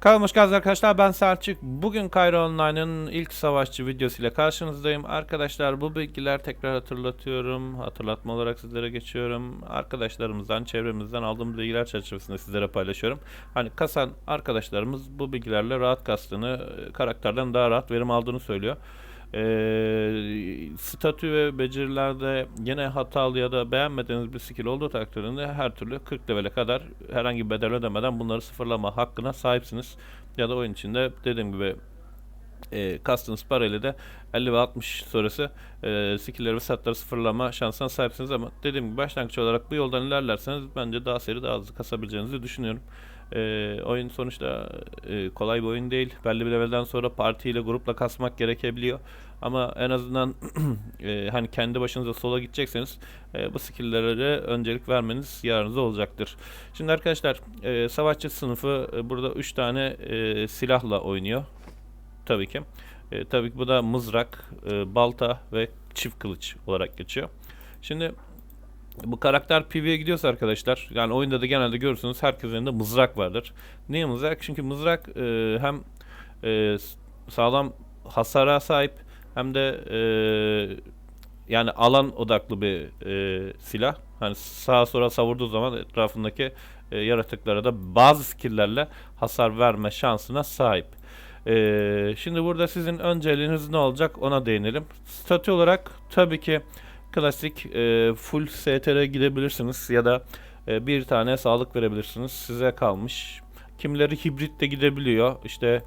Kanalıma hoş geldiniz arkadaşlar ben Selçuk. Bugün Kayra Online'ın ilk savaşçı videosuyla karşınızdayım. Arkadaşlar bu bilgiler tekrar hatırlatıyorum. Hatırlatma olarak sizlere geçiyorum. Arkadaşlarımızdan, çevremizden aldığım bilgiler çerçevesinde sizlere paylaşıyorum. Hani kasan arkadaşlarımız bu bilgilerle rahat kastığını, e, karakterden daha rahat verim aldığını söylüyor. Ee, statü ve becerilerde yine hatalı ya da beğenmediğiniz bir skill olduğu takdirde her türlü 40 levele kadar herhangi bir bedel ödemeden bunları sıfırlama hakkına sahipsiniz. Ya da oyun içinde dediğim gibi e, kastınız parayla da 50 ve 60 sonrası e, skill'leri ve satları sıfırlama şansına sahipsiniz ama dediğim gibi başlangıç olarak bu yoldan ilerlerseniz bence daha seri daha hızlı kasabileceğinizi düşünüyorum. E, oyun sonuçta e, kolay bir oyun değil. Belli bir levelden sonra partiyle grupla kasmak gerekebiliyor. Ama en azından e, hani kendi başınıza sola gidecekseniz e, bu skill'lere öncelik vermeniz yararınıza olacaktır. Şimdi arkadaşlar e, savaşçı sınıfı e, burada 3 tane e, silahla oynuyor. Tabii ki. E, tabii ki bu da mızrak, e, balta ve çift kılıç olarak geçiyor. Şimdi bu karakter PvE'ye gidiyorsa arkadaşlar yani oyunda da genelde görürsünüz herkesin elinde mızrak vardır. Niye mızrak? Çünkü mızrak e, hem e, sağlam hasara sahip hem de e, yani alan odaklı bir e, silah. Hani sağa sola savurduğu zaman etrafındaki e, yaratıklara da bazı skill'lerle hasar verme şansına sahip. E, şimdi burada sizin önceliğiniz ne olacak ona değinelim. Statü olarak tabii ki klasik e, full STR gidebilirsiniz ya da e, bir tane sağlık verebilirsiniz. Size kalmış. Kimileri hibrit de gidebiliyor. İşte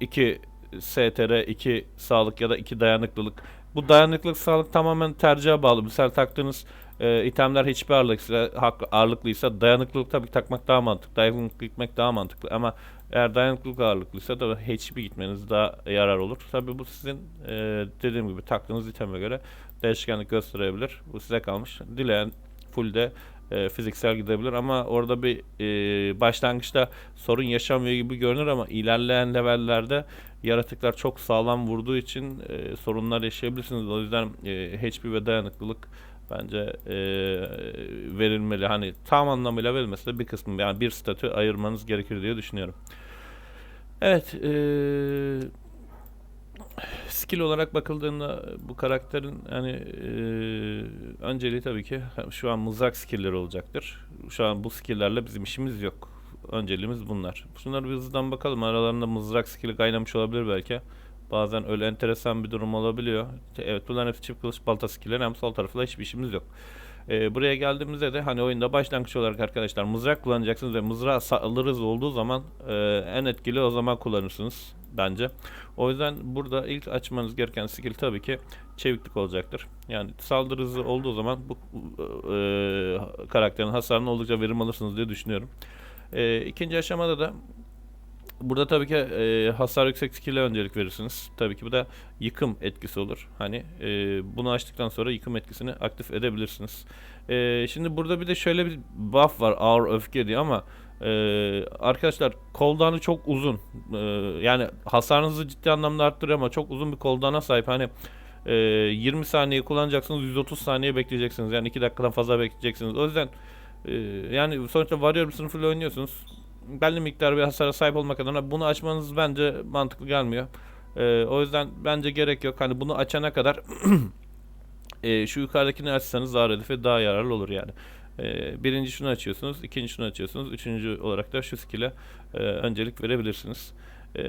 2 STR, 2 sağlık ya da 2 dayanıklılık. Bu dayanıklılık sağlık tamamen tercihe bağlı. Mesela taktığınız e, itemler hiçbir ağırlıklıysa, hak, ağırlıklıysa dayanıklılık tabii takmak daha mantıklı. Dayanıklılık gitmek daha mantıklı ama eğer dayanıklılık ağırlıklıysa da HP gitmeniz daha yarar olur. Tabii bu sizin e, dediğim gibi taktığınız iteme göre değişkenlik gösterebilir. Bu size kalmış. Dileyen full de e, fiziksel gidebilir ama orada bir e, başlangıçta sorun yaşamıyor gibi görünür ama ilerleyen levellerde yaratıklar çok sağlam vurduğu için e, sorunlar yaşayabilirsiniz. O yüzden e, HP ve dayanıklılık bence e, verilmeli. Hani tam anlamıyla verilmese de bir kısmı yani bir statü ayırmanız gerekir diye düşünüyorum. Evet, e, skill olarak bakıldığında bu karakterin hani e, önceliği tabii ki şu an mızrak skillleri olacaktır. Şu an bu skilllerle bizim işimiz yok. Önceliğimiz bunlar. Şunları bir hızlıdan bakalım. Aralarında mızrak skilli kaynamış olabilir belki. Bazen öyle enteresan bir durum olabiliyor. Evet bunların hepsi çift kılıç balta skillleri hem sol tarafında hiçbir işimiz yok. Ee, buraya geldiğimizde de hani oyunda başlangıç olarak arkadaşlar mızrak kullanacaksınız ve mızrağı saldırırız olduğu zaman e, en etkili o zaman kullanırsınız bence. O yüzden burada ilk açmanız gereken skill tabii ki çeviklik olacaktır. Yani saldırı hızı olduğu zaman bu e, karakterin hasarını oldukça verim alırsınız diye düşünüyorum. E, ikinci aşamada da Burada tabii ki e, hasar yüksek skill'e öncelik verirsiniz. Tabii ki bu da yıkım etkisi olur. Hani e, bunu açtıktan sonra yıkım etkisini aktif edebilirsiniz. E, şimdi burada bir de şöyle bir buff var ağır öfke diye ama e, arkadaşlar cooldown'u çok uzun. E, yani hasarınızı ciddi anlamda arttırıyor ama çok uzun bir cooldown'a sahip. Hani e, 20 saniye kullanacaksınız 130 saniye bekleyeceksiniz. Yani 2 dakikadan fazla bekleyeceksiniz. O yüzden e, yani sonuçta warrior bir sınıfıyla oynuyorsunuz belli miktar bir hasara sahip olmak adına bunu açmanız bence mantıklı gelmiyor. Ee, o yüzden bence gerek yok. Hani bunu açana kadar e, şu yukarıdakini açsanız daha redif ve daha yararlı olur yani. Ee, birinci şunu açıyorsunuz, ikinci şunu açıyorsunuz, üçüncü olarak da şu skill'e e, öncelik verebilirsiniz. Ee,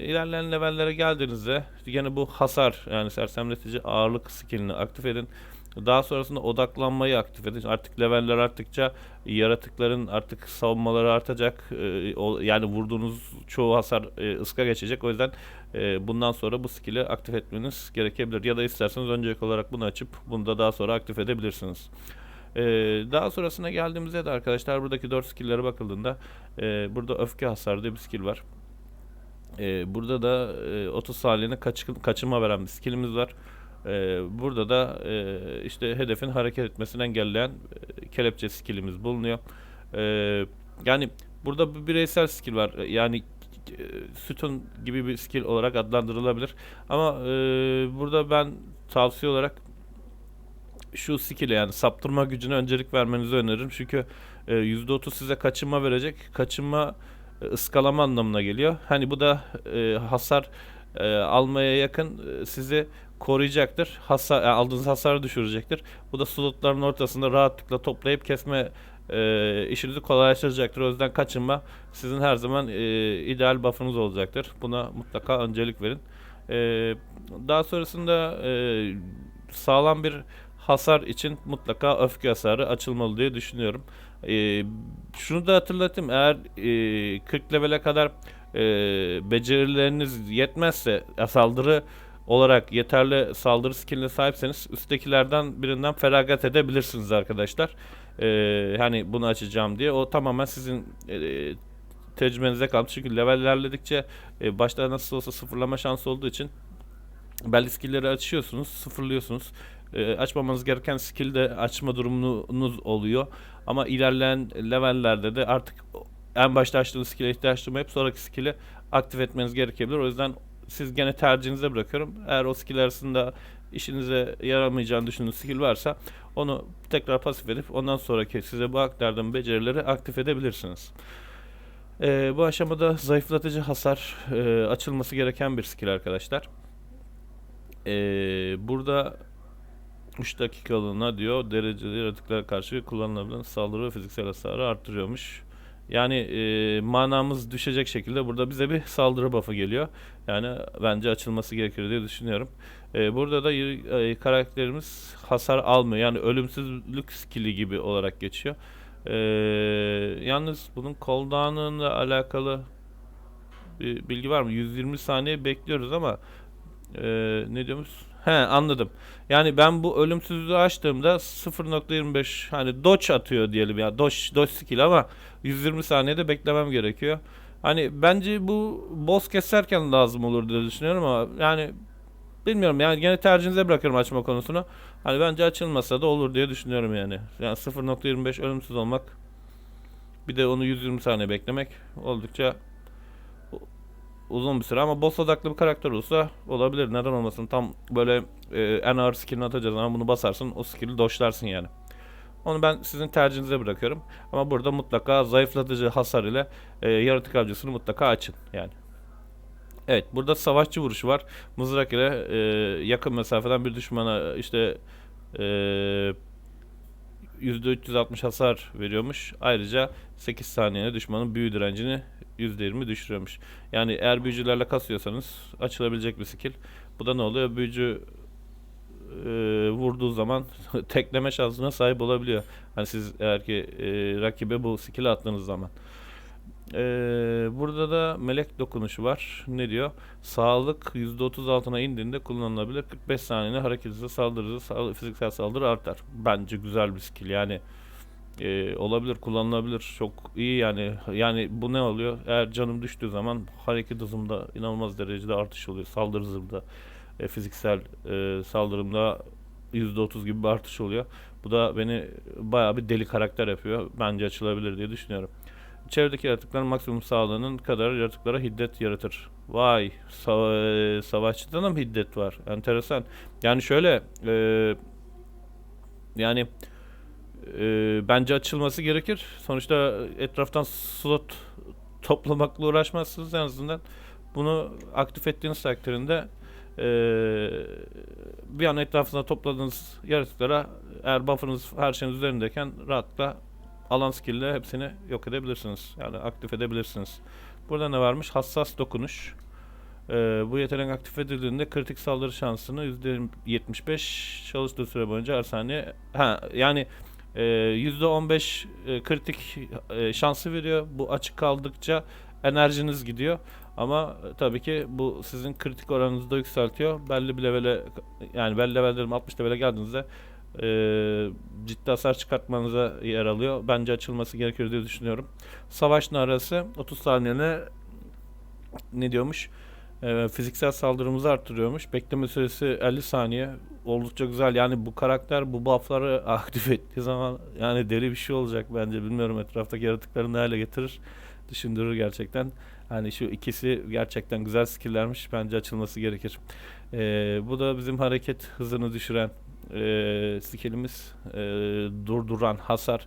ilerleyen levellere geldiğinizde yine bu hasar yani sersemletici ağırlık skillini aktif edin. Daha sonrasında odaklanmayı aktif edin. Artık leveller arttıkça yaratıkların artık savunmaları artacak. Ee, yani vurduğunuz çoğu hasar e, ıska geçecek. O yüzden e, bundan sonra bu skill'i aktif etmeniz gerekebilir. Ya da isterseniz öncelik olarak bunu açıp bunu da daha sonra aktif edebilirsiniz. Ee, daha sonrasına geldiğimizde de arkadaşlar buradaki 4 skill'lere bakıldığında e, burada öfke hasarı diye bir skill var. Burada da e, 30 saniyene kaç, veren bir skillimiz var. Ee, burada da e, işte hedefin hareket etmesini engelleyen e, kelepçe skillimiz bulunuyor. Ee, yani burada bir bireysel skill var. Yani e, sütun gibi bir skill olarak adlandırılabilir. Ama e, burada ben tavsiye olarak şu skill'e yani saptırma gücüne öncelik vermenizi öneririm. Çünkü e, %30 size kaçınma verecek. Kaçınma e, ıskalama anlamına geliyor. Hani bu da e, hasar e, almaya yakın e, sizi koruyacaktır. Hasar, e, aldığınız hasarı düşürecektir. Bu da slotların ortasında rahatlıkla toplayıp kesme e, işinizi kolaylaştıracaktır. O yüzden kaçınma sizin her zaman e, ideal buff'ınız olacaktır. Buna mutlaka öncelik verin. E, daha sonrasında e, sağlam bir hasar için mutlaka öfke hasarı açılmalı diye düşünüyorum. E, şunu da hatırlatayım. Eğer e, 40 levele kadar e, becerileriniz yetmezse saldırı olarak yeterli saldırı skilline sahipseniz üsttekilerden birinden feragat edebilirsiniz arkadaşlar. Ee, hani bunu açacağım diye o tamamen sizin e, tecrübenize kalmış. Çünkü level ilerledikçe e, başta nasıl olsa sıfırlama şansı olduğu için belli skill'leri açıyorsunuz, sıfırlıyorsunuz. E, açmamanız gereken skill de açma durumunuz oluyor. Ama ilerleyen levellerde de artık en başta açtığınız skill'e ihtiyaç duymayıp sonraki skill'i aktif etmeniz gerekebilir. O yüzden siz gene tercihinize bırakıyorum. Eğer o skill arasında işinize yaramayacağını düşündüğünüz skill varsa onu tekrar pasif edip ondan sonraki size bu aktardan becerileri aktif edebilirsiniz. Ee, bu aşamada zayıflatıcı hasar e, açılması gereken bir skill arkadaşlar. Ee, burada 3 dakikalığına diyor dereceli yaratıklara karşı kullanılabilen saldırı ve fiziksel hasarı arttırıyormuş. Yani e, manamız düşecek şekilde burada bize bir saldırı buff'ı geliyor. Yani bence açılması gerekir diye düşünüyorum. E, burada da e, karakterimiz hasar almıyor. Yani ölümsüzlük skill'i gibi olarak geçiyor. E, yalnız bunun cooldown'la alakalı bir bilgi var mı? 120 saniye bekliyoruz ama e, ne diyormuş? He anladım. Yani ben bu ölümsüzlüğü açtığımda 0.25 hani dodge atıyor diyelim ya. Dodge, dodge skill ama 120 saniyede beklemem gerekiyor. Hani bence bu boss keserken lazım olur diye düşünüyorum ama yani bilmiyorum yani gene tercihinize bırakıyorum açma konusunu. Hani bence açılmasa da olur diye düşünüyorum yani. Yani 0.25 ölümsüz olmak bir de onu 120 saniye beklemek oldukça uzun bir süre ama boss odaklı bir karakter olsa olabilir. Neden olmasın? Tam böyle e, en ağır skillini atacağız ama bunu basarsın o skill'i doşlarsın yani. Onu ben sizin tercihinize bırakıyorum. Ama burada mutlaka zayıflatıcı hasar ile e, yaratık avcısını mutlaka açın yani. Evet burada savaşçı vuruşu var. Mızrak ile e, yakın mesafeden bir düşmana işte e, %360 hasar veriyormuş. Ayrıca 8 saniyede düşmanın büyü direncini %20 düşürüyormuş. Yani eğer büyücülerle kasıyorsanız açılabilecek bir skill. Bu da ne oluyor? Büyücü e, vurduğu zaman tekleme şansına sahip olabiliyor. Hani siz eğer ki e, rakibe bu skill attığınız zaman. E, burada da melek dokunuşu var. Ne diyor? Sağlık %30 altına indiğinde kullanılabilir. 45 saniyede hareket hızı, saldırı hızı, fiziksel saldırı artar. Bence güzel bir skill. Yani e, olabilir, kullanılabilir. Çok iyi yani. Yani bu ne oluyor? Eğer canım düştüğü zaman hareket hızımda inanılmaz derecede artış oluyor. Saldırı hızımda, e, fiziksel e, saldırımda %30 gibi bir artış oluyor. Bu da beni bayağı bir deli karakter yapıyor. Bence açılabilir diye düşünüyorum. Çevredeki yaratıkların maksimum sağlığının kadar yaratıklara hiddet yaratır. Vay, sa- e, savaşçıda da mı hiddet var? Enteresan. Yani şöyle, e, yani e, bence açılması gerekir. Sonuçta etraftan slot toplamakla uğraşmazsınız en azından. Bunu aktif ettiğiniz takdirinde e, bir an etrafında topladığınız yaratıklara eğer buffer'ınız her şeyin üzerindeyken rahatlıkla alan skill hepsini yok edebilirsiniz. Yani aktif edebilirsiniz. Burada ne varmış? Hassas dokunuş. Ee, bu yetenek aktif edildiğinde kritik saldırı şansını %75 çalıştığı süre boyunca her saniye ha yani e, %15 e, kritik e, şansı veriyor. Bu açık kaldıkça enerjiniz gidiyor. Ama e, tabii ki bu sizin kritik oranınızı da yükseltiyor. Belli bir levele yani belli levellerim 60 levele geldiğinizde e, ciddi hasar çıkartmanıza yer alıyor. Bence açılması gerekir diye düşünüyorum. Savaş arası 30 saniyene ne diyormuş? E, fiziksel saldırımızı arttırıyormuş. Bekleme süresi 50 saniye. Oldukça güzel. Yani bu karakter bu buff'ları aktif ettiği zaman yani deli bir şey olacak bence. Bilmiyorum etraftaki yaratıkları ne hale getirir. Düşündürür gerçekten. Hani şu ikisi gerçekten güzel skill'lermiş. Bence açılması gerekir. E, bu da bizim hareket hızını düşüren e, skillimiz. E, durduran hasar.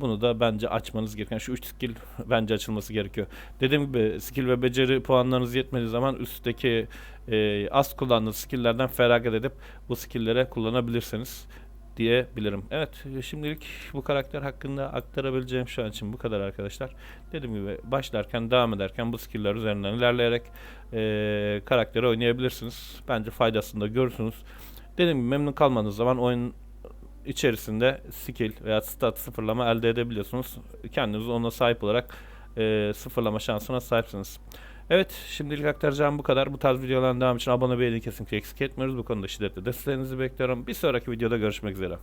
Bunu da bence açmanız gereken şu 3 skill bence açılması gerekiyor. Dediğim gibi skill ve beceri puanlarınız yetmediği zaman üstteki e, az kullandığınız skill'lerden feragat edip bu skill'lere kullanabilirsiniz diyebilirim. Evet şimdilik bu karakter hakkında aktarabileceğim şu an için bu kadar arkadaşlar. Dediğim gibi başlarken devam ederken bu skill'ler üzerinden ilerleyerek e, karakteri oynayabilirsiniz. Bence faydasını da görürsünüz. Dediğim gibi memnun kalmadığınız zaman oyun içerisinde skill veya stat sıfırlama elde edebiliyorsunuz. Kendiniz ona sahip olarak e, sıfırlama şansına sahipsiniz. Evet şimdilik aktaracağım bu kadar. Bu tarz videoların devam için abone beğeni kesinlikle eksik etmiyoruz. Bu konuda şiddetle desteklerinizi bekliyorum. Bir sonraki videoda görüşmek üzere.